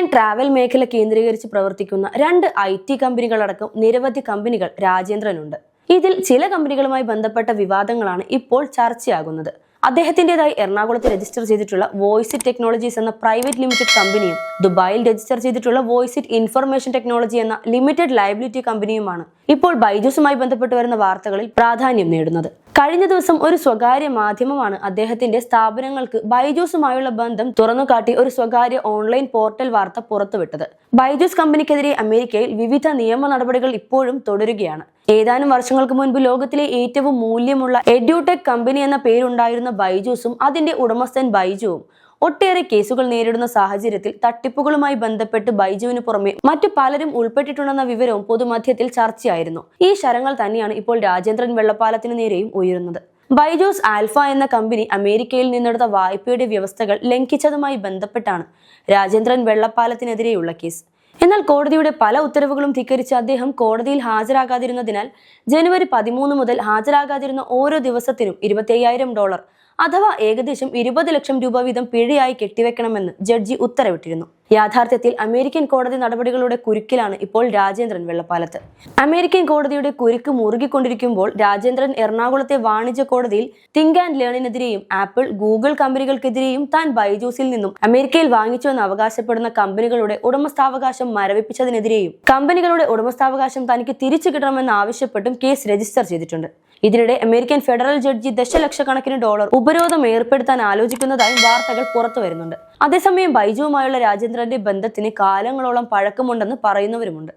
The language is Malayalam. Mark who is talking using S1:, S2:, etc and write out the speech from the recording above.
S1: ഓൺലൈൻ ട്രാവൽ മേഖല കേന്ദ്രീകരിച്ച് പ്രവർത്തിക്കുന്ന രണ്ട് ഐ ടി കമ്പനികളടക്കം നിരവധി കമ്പനികൾ രാജേന്ദ്രനുണ്ട്. ഇതിൽ ചില കമ്പനികളുമായി ബന്ധപ്പെട്ട വിവാദങ്ങളാണ് ഇപ്പോൾ ചർച്ചയാകുന്നത്. അദ്ദേഹത്തിന്റെതായി എറണാകുളത്ത് രജിസ്റ്റർ ചെയ്തിട്ടുള്ള വോയിസ് ടെക്നോളജീസ് എന്ന പ്രൈവറ്റ് ലിമിറ്റഡ് കമ്പനിയും ദുബായിൽ രജിസ്റ്റർ ചെയ്തിട്ടുള്ള വോയിസ് ഇറ്റ് ഇൻഫർമേഷൻ ടെക്നോളജി എന്ന ലിമിറ്റഡ് ലയബിലിറ്റി കമ്പനിയുമാണ് ഇപ്പോൾ ബൈജൂസുമായി ബന്ധപ്പെട്ട് വരുന്ന വാർത്തകളിൽ പ്രാധാന്യം നേടുന്നത്. കഴിഞ്ഞ ദിവസം ഒരു സ്വകാര്യ മാധ്യമമാണ് അദ്ദേഹത്തിന്റെ സ്ഥാപനങ്ങൾക്ക് ബൈജൂസുമായുള്ള ബന്ധം തുറന്നുകാട്ടി ഒരു സ്വകാര്യ ഓൺലൈൻ പോർട്ടൽ വാർത്ത പുറത്തുവിട്ടത്. ബൈജൂസ് കമ്പനിക്കെതിരെ അമേരിക്കയിൽ വിവിധ നിയമ നടപടികൾ ഇപ്പോഴും തുടരുകയാണ്. ഏതാനും വർഷങ്ങൾക്ക് മുൻപ് ലോകത്തിലെ ഏറ്റവും മൂല്യമുള്ള എഡ്യൂടെക് കമ്പനി എന്ന പേരുണ്ടായിരുന്ന ബൈജൂസും അതിന്റെ ഉടമസ്ഥൻ ബൈജുവും ഒട്ടേറെ കേസുകൾ നേരിടുന്ന സാഹചര്യത്തിൽ തട്ടിപ്പുകളുമായി ബന്ധപ്പെട്ട് ബൈജുവിന് പുറമെ മറ്റു പലരും ഉൾപ്പെട്ടിട്ടുണ്ടെന്ന വിവരവും പൊതുമധ്യത്തിൽ ചർച്ചയായിരുന്നു. ഈ ശരങ്ങൾ തന്നെയാണ് ഇപ്പോൾ രാജേന്ദ്രൻ വെള്ളപ്പാലത്തിന് നേരെയും ഉയരുന്നത്. ബൈജൂസ് ആൽഫ എന്ന കമ്പനി അമേരിക്കയിൽ നിന്നെടുത്ത വായ്പയുടെ വ്യവസ്ഥകൾ ലംഘിച്ചതുമായി ബന്ധപ്പെട്ടാണ് രാജേന്ദ്രൻ വെള്ളപ്പാലത്തിനെതിരെയുള്ള കേസ്. എന്നാൽ കോടതിയുടെ പല ഉത്തരവുകളും ധിക്കരിച്ച് അദ്ദേഹം കോടതിയിൽ ഹാജരാകാതിരുന്നതിനാൽ ജനുവരി പതിമൂന്ന് മുതൽ ഹാജരാകാതിരുന്ന ഓരോ ദിവസത്തിനും ഇരുപത്തി ഡോളർ അഥവാ ഏകദേശം ഇരുപത് ലക്ഷം രൂപ വീതം പിഴയായി കെട്ടിവെക്കണമെന്ന് ജഡ്ജി ഉത്തരവിട്ടിരുന്നു. യാഥാർത്ഥ്യത്തിൽ അമേരിക്കൻ കോടതി നടപടികളുടെ കുരുക്കിലാണ് ഇപ്പോൾ രാജേന്ദ്രൻ വെള്ളപ്പാലത്ത്. അമേരിക്കൻ കോടതിയുടെ കുരുക്ക് മുറുകിക്കൊണ്ടിരിക്കുമ്പോൾ രാജേന്ദ്രൻ എറണാകുളത്തെ വാണിജ്യ കോടതിയിൽ തിങ്ക് ആൻഡ് ലേണിനെതിരെയും ആപ്പിൾ ഗൂഗിൾ കമ്പനികൾക്കെതിരെയും താൻ ബൈജൂസിൽ നിന്നും അമേരിക്കയിൽ വാങ്ങിച്ചുവെന്ന് അവകാശപ്പെടുന്ന കമ്പനികളുടെ ഉടമസ്ഥാവകാശം മരവിപ്പിച്ചതിനെതിരെയും കമ്പനികളുടെ ഉടമസ്ഥാവകാശം തനിക്ക് തിരിച്ചു കിട്ടണമെന്ന് ആവശ്യപ്പെട്ടും കേസ് രജിസ്റ്റർ ചെയ്തിട്ടുണ്ട്. ഇതിനിടെ അമേരിക്കൻ ഫെഡറൽ ജഡ്ജി ദശലക്ഷക്കണക്കിന് ഡോളർ ഉപരോധം ഏർപ്പെടുത്താൻ ആലോചിക്കുന്നതായും വാർത്തകൾ പുറത്തു വരുന്നുണ്ട്. അതേസമയം ബൈജുവുമായുള്ള രാജേന്ദ്രന്റെ ബന്ധത്തിന് കാലങ്ങളോളം പഴക്കമുണ്ടെന്ന് പറയുന്നവരുമുണ്ട്.